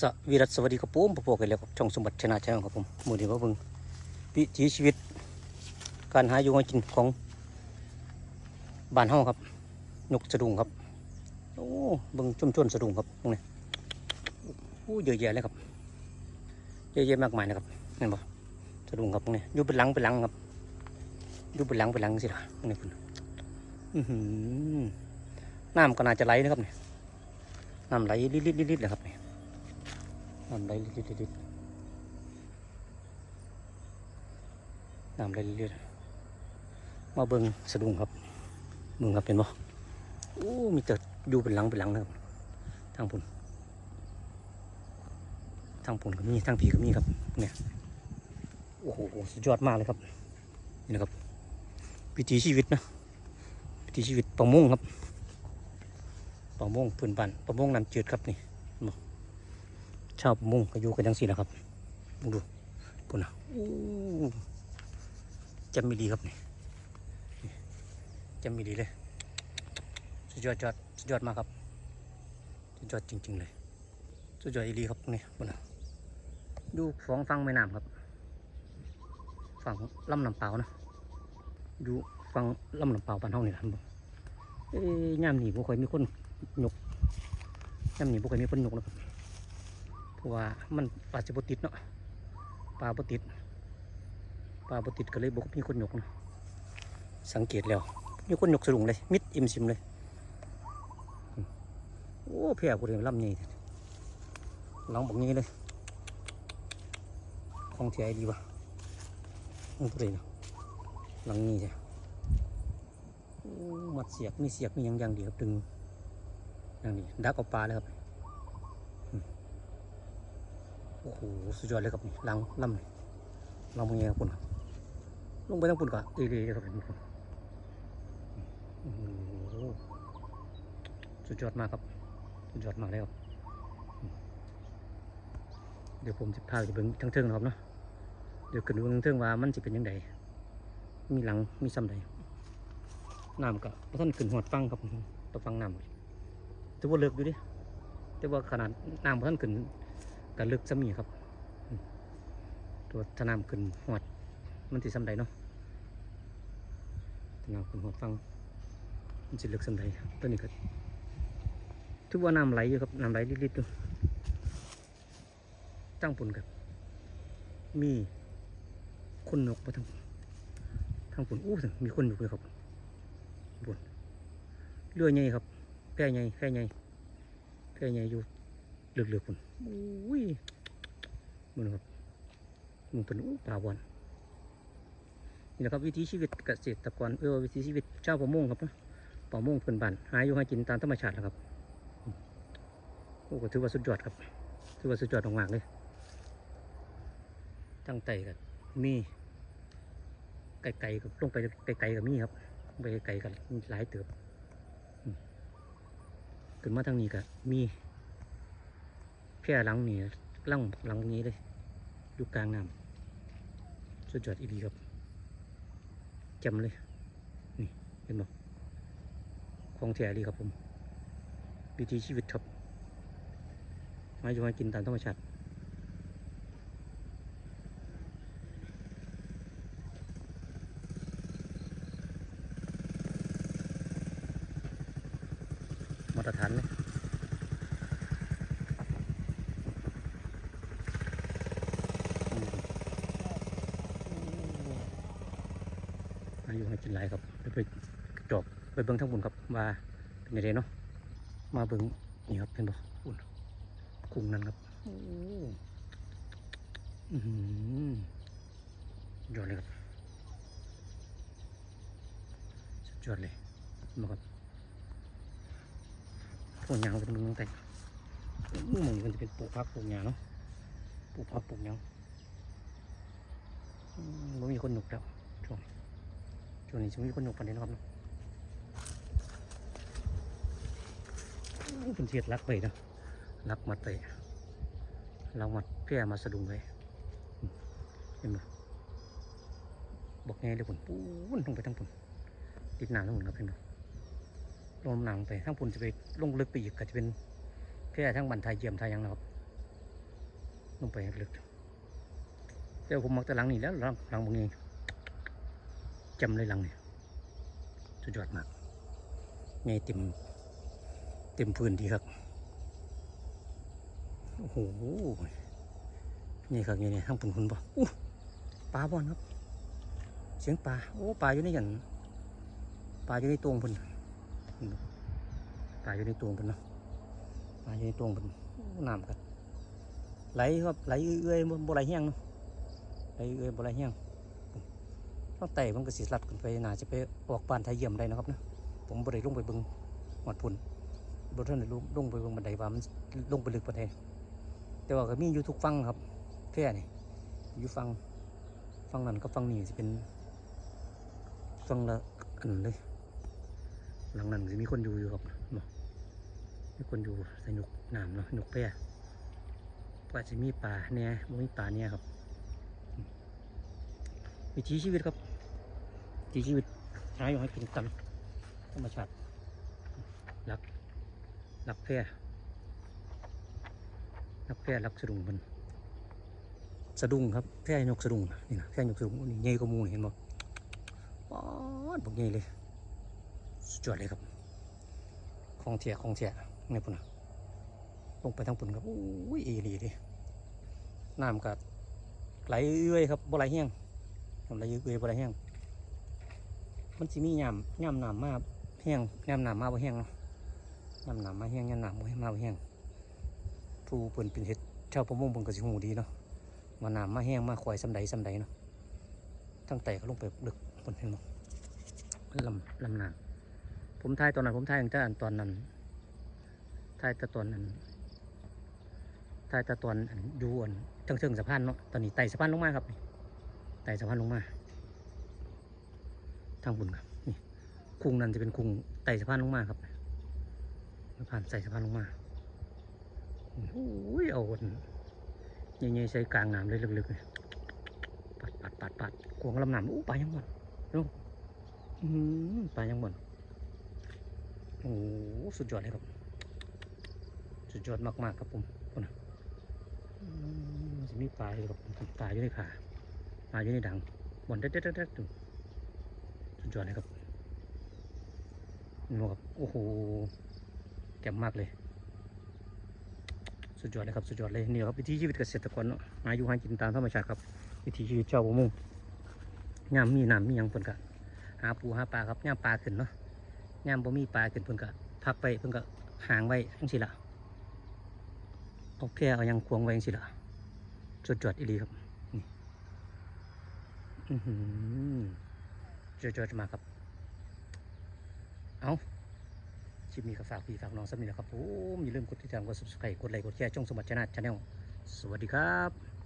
สวีรัสสวัสดีครับผมพบกันแล้วกับช่องสมบัติชนะชาแนลครับผมมือนี้ว่าเบิ่งวิถีชีวิต การหาอยู่หากินของบ้านเฮาครับ นกสะดุ้งครับโอ้เบิ่งจุ่มชนสะดุ้งครับตรงนี้โอ้เยอะแยะเลยครับเยอะแยะมากมายนะครับเห็นบ่สะดุ้งครับตรงนี้อยู่เป็นหลังเป็นหลังครับอยู่เป็นหลังเป็นหลังสิล่ะตรงนี้คุณอื้อหือน้ำก็น่าจะไหลนะครับเนี่ยน้ำไหลลิดๆลิดๆเลยครับเนี่ย น้ำไหลลิดๆลิดๆน้ำไหลลิดๆมาเบิ่งสะดุ้งครับเบิ่งครับเป็นบ่โอ้มีแต่อยู่เป็นหลังเป็นหลังนะครับทางพุ่นทางพุ่นก็มีทางผีก็มีครับเนี่ยโอ้โหสุดยอดมากเลยครับนี่นะครับวิถีชีวิตนะวิถีชีวิตประมงครับประมงพื้นบ้านประมงน้ำจืดครับนี่ ชาวประมงก็อยู่กันจังสี่แหละครับมองดูปุ่นนะอู้จำมีดีครับนี่จำมีดีเลยสุดยอดยอดสุดยอดมากครับสุดยอดจริง ๆ เลยสุดยอดอีหลีครับนี่ปุ่นนะดูฟองฟังแม่น้ำครับ ฝั่งลำน้ำเปล่านะอยู่ฝั่งลำน้ำเปล่าบ้านเฮานี่แหละครับเอ้ยย่ามนี่บ่ค่อยมีคนหยกย่ามนี่บ่ค่อยมีคนหยกแล้วครับ เพราะว่ามันปลาจะบติดเนาะปลาบติดปลาบติดก็เลยบอกมีคนหยกนะสังเกตแล้ว มีคนหยกสลุงเลย มิดอิ่มซิมเลย โอ้เพียกูเรียนลำนี่ลองบอกงี้เลยของเทียดีวะมันตัวเองหลังนี้จ้ะมัดเสียกมีเสียกมียังย่างเดียวดึงอย่างนี้ดักเอาปลาเลยครับ โอ้โหสุดยอดเลยครับนี่ลังลำนี่ลังมึงเงี้ยคุณครับลงไปทั้งปุ่นก่อนดีๆเลยครับนี่คุณโอ้โหสุดยอดมากครับ สุดยอดมากเลยครับ เดี๋ยวผมจะพาไปเบิ่งทั้งเทิงนะครับเนาะเดี๋ยวขึ้นไปเบิ่งทั้งเทิงว่ามันจะเป็นยังไงมีหลังมีซ้ำใดน้ำก็พท่านขึ้นหอดฟังครับต่อฟังน้ำแต่ว่าเลิกอยู่ดิแต่ว่าขนาดน้ำพระท่านขึ้น ก็ลึกซะมีครับ ตัวทนามขึ้นหอด มันสิสำใดเนาะทนามขึ้นหอดฟัง มันสิลึกสำใดตัวนี้ก็ถือว่าน้ำไหลอยู่ครับน้ำไหลลิดๆอยู่ตั้งปุ่นครับ มีคนนกมาทั้งทางปุ่นอู้ถึงมีคนอยู่เลยครับปุ่นเรือใหญ่ครับแพร่ใหญ่แพร่ใหญ่แพร่ใหญ่อยู่ เลือกๆปุ่นอุ้ยมึงครับมึงเป็นอู้ป่าบอลนี่แหละครับวิถีชีวิตเกษตรกรเออวิถีชีวิตชาวประมงครับนะประมงเป็นบ้านหาอยู่หากินตามธรรมชาติแหละครับโอ้ก็ถือว่าสุดยอดครับถือว่าสุดยอดมากๆเลยตั้งใจกันมีไก่ไก่กับลงไปไก่ไก่กับมีครับลงไปไก่กันหลายเติบอืมขึ้นมาทางนี้ก็มีแค่หลังนี่หลังหลังนี้เลยอยู่กลางน้ำสุดยอดอีดีครับจำเลยนี่เห็นบ่ของแท้ดีครับผมวิถีชีวิตครับมาอยู่มากินตามธรรมชาติมาตรฐานเลย อายุให้กินหลายครับเดี๋ยว ไปจอบไปเบิ้งทั้งบนครับว่าเป็นยังไงเนาะมาเบิ้งนี่ครับเป็นบ่อุ่นกุ้งนั่นครับโอ้อื้อหือยอดเลยครับสุดยอดเลยมาครับพวกยางเป็นมึงแต่มึงมันจะเป็นปลูกพักปลูกหญ้าเนาะปลูกพักปลูกหยังอืมบ่มีคนหนุกแล้วช่วงนี้ ช่วงนี้จะมีคนหนุกปันนี้นะครับเนาะอู้เป็นเสียดรักไปนะรักมาเตะเรามาแพร่มาสะดุ้งเลยเห็นไหมบอกไงเลยผลปูนลงไปทั้งผลติดหนาทั้งผลครับเห็นไหมลงหนังไปทั้งผลจะไปลงลึกไปอีกก็จะเป็นแพร่ทั้งบันทายเยี่ยมทายยังนะครับลงไปลึกแต่ผมมักต่หลังนี่แล้วหลังหลังบางนี้ จำเลยลังเนี่สุดยอดมากไงเต็ม เต็มพื้นดีครับ โอ้โหนี่ครับนี่นี่ทั้งปุ่นคุณบ่อู้ปลาบอนครับ เสียงปลา โอ้ปลาอยู่ในหยันปลาอยู่ในตวงพิ่นปลาอยู่ในตวงพิ่นเนาะ ปลาอยู่ในตวงพิ่นน้ำครับไหลครับไหลเอื้อยๆบ่บ่ไหลแห้งเนาะไหลเอื้อยบ่ไหลแห้ง ตั้งแต่มันก็สิลัดขึ้นไปน่าจะไปออกบ้านไทยเยี่ยมได้นะครับนะผมบ่ได้ลงไปบิ่งหอดพุ่นบ่ทันลงลงไปบิ่งบันไดว่ามันลงไปลึกปานใดแต่ว่าก็มีอยู่ทุกฝั่งครับแค่นี่อยู่ฝั่งฝั่งนั้นกับฝั่งนี้สิเป็นฟังละอันเลยหลังนั้นจะมีคนอยู่อยู่ครับบอมีคนอยู่ใส่หนุกหน้ำเนาะหนุกแพร่ก็จะมีป่าเนี่ยมีป่าเนี่ยครับวิถีชีวิตครับ วิถีชีวิตหาอยู่ให้กินตามธรรมชาติรักรักแพร่รักแพร่รักสะดุ้งมันสะดุ้งครับแพร่ยกสะดุ้งนี่นะแพร่ยกสะดุ้งนี่ใหญ่กว่ามูเห็นบ่ปอดบอกงี้เลยสุดยอดเลยครับของเทียของเทียในปุ่นนะลงไปทางปุ่นครับโอ้ยเอรีเลยน้ำกัดไหลเอื้อยครับบ่ไหลแห้งน้ำไหลเอื้อยบ่ไหลแห้ง มันสิมีย่ำย่ำน้ำมาแห้งย่ำน้ำมาบ่แห้งเนาะย่ำน้ำมาแห้งย่ำน้ำบ่มาบ่แห้งผู้เปิ่นเป็นเห็ดชาวประมงเพิ่นก็สิหูดีเนาะว่าน้ำมาแห้งมาข่อยสำใดสำใดเนาะทั้งแต่ก็ลงไปลึกคนเห็นบ่ลำลำนานผมถ่ายตอนนั้นผมถ่ายตั้งแต่ตอนนั้นถ่ายแต่ตอนนั้นถ่ายแต่ตอนอยู่อันเชิงเชิงสะพานเนาะตอนนี้ไต่สะพานลงมาครับไต่สะพานลงมาางบุญครับนี่คุงนั้นจะเป็นคุงไต่สะพานลงมาครับสะพานใส่สะพานลงมาโอ้ยเอาอันใหญ่ๆใส่กลางน้ำเลยลึกๆเลยปัดปัดปัดปัดกวงลำน้ำอู้ปลายังหมดอื้อหือปลายังบ่นโอ้สุดยอดเลยครับ สุดยอดมากๆครับผมคนนะจะมีปลาอยู่ครับปลาอยู่ในขาปลาอยู่ในดังบ่นเด็ดเด็ดเด็ด สุดยอดเลยครับนี่ครับโอ้โหแจ่มมากเลย สุดยอดเลยครับ สุดยอดเลยนี่ครับวิถีชีวิตเกษตรกรเนาะหาอยู่หากินตามธรรมชาติครับ วิถีชีวิตชาวประมงยามมีน้ำมียังเพิ่นก็หาปูหาปลาครับยามปลาขึ้นเนาะยามบ่มีปลาขึ้นเพิ่นก็พักไปเพิ่นก็หางไว้จังซี่ล่ะเอาแค่เอายังควงไว้จังซี่ล่ะจดจดอีหลีครับนี่อือหือ จดจะจะมาครับ เอาคลิปนี้ก็ฝากพี่ฝากน้องสำนีแหละครับผมอย่าลืมกดติดตามกด subscribe กดไลค์กดแชร์ช่องสมบัติชนะชาแนลสวัสดีครับ